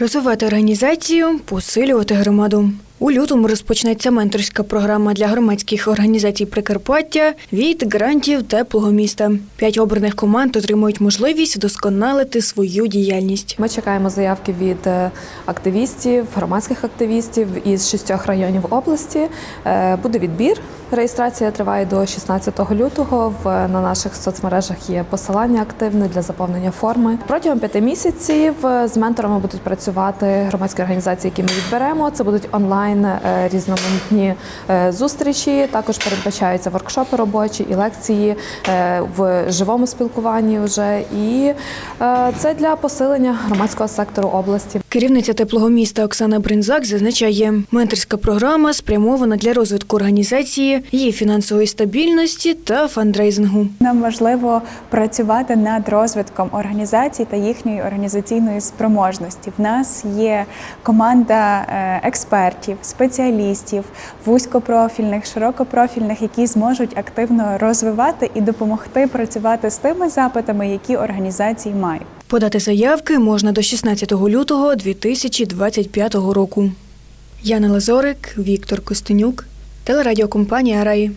Розвивати організацію, посилювати громаду. У лютому розпочнеться менторська програма для громадських організацій Прикарпаття від грантів теплого міста. П'ять обраних команд отримують можливість вдосконалити свою діяльність. Ми чекаємо заявки від е, активістів, громадських активістів із шістьох районів області. Е, Буде відбір. Реєстрація триває до 16 лютого. В на наших соцмережах є посилання активне для заповнення форми. Протягом п'яти місяців е, з менторами будуть працювати громадські організації, які ми відберемо. Це будуть онлайн е, різноманітні е, зустрічі. Також передбачаються воркшопи робочі і лекції е, в живому спілкуванні. Вже і це для посилення громадського сектору області. Керівниця теплого міста Оксана Бринзак зазначає, менторська програма спрямована для розвитку організації, її фінансової стабільності та фандрейзингу. Нам важливо працювати над розвитком організацій та їхньої організаційної спроможності. В нас є команда експертів, спеціалістів, вузькопрофільних, широкопрофільних, які зможуть активно розвивати і допомогти працювати з тими запитами, які організації мають. Подати заявки можна до 16 лютого 2025 року. Яна Лазорик, Віктор Костенюк, телерадіокомпанія Раї.